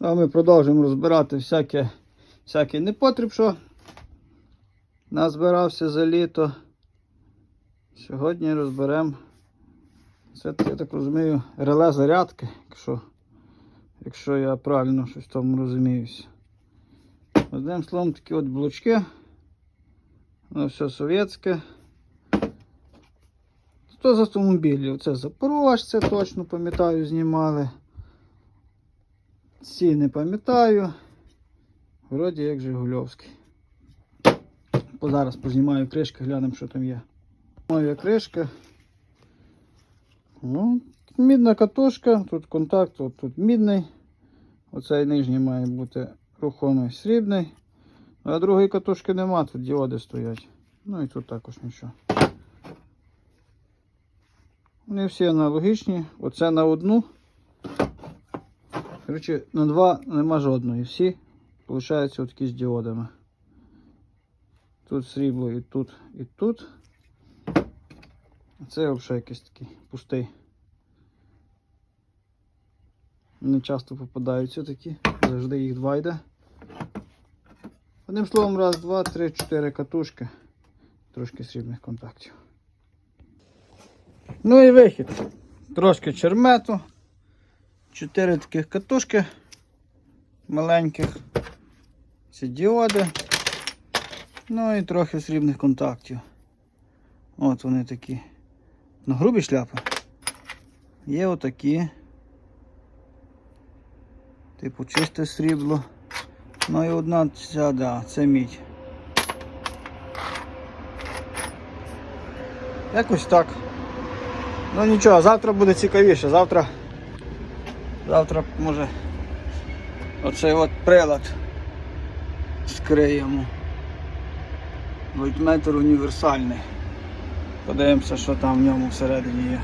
А ми продовжуємо розбирати всяке, всякий непотріб, що назбирався за літо. Сьогодні розберемо. Це, я так розумію, реле зарядки, якщо, якщо я правильно щось в тому розуміюся. Одним словом, такі от блочки. Воно все совєтське. Що з автомобілів? Це Запорожце, точно пам'ятаю, знімали. Ці не пам'ятаю. Вроді як Жигульовський. Зараз познімаю кришки, глянемо, що там є. Моя кришка. Ну, мідна катушка, тут контакт, от тут мідний. Оцей нижній має бути рухомий срібний. А другої катушки нема, тут діоди стоять. Ну і тут також нічого. Вони всі аналогічні. Оце на одну. Коротше, на два нема жодної. Всі, виходить, такі з діодами. Тут срібло і тут, і тут. А це взагалі якийсь такий пустий. Не часто попадаються такі, завжди їх два йде. Одним словом, раз, два, три, чотири катушки. Трошки срібних контактів. Ну і вихід. Трошки чермету. Чотири таких катушки маленьких. Ці діоди. Ну і трохи срібних контактів. От вони такі. Ну, грубі шляпи. Є отакі. Типу чисте срібло. Ну і одна ця, да, це мідь. Якось так. Ну нічого, завтра буде цікавіше. Завтра. Завтра може оцей от прилад скриємо. Вольтметр універсальний. Подивимося, що там в ньому всередині є.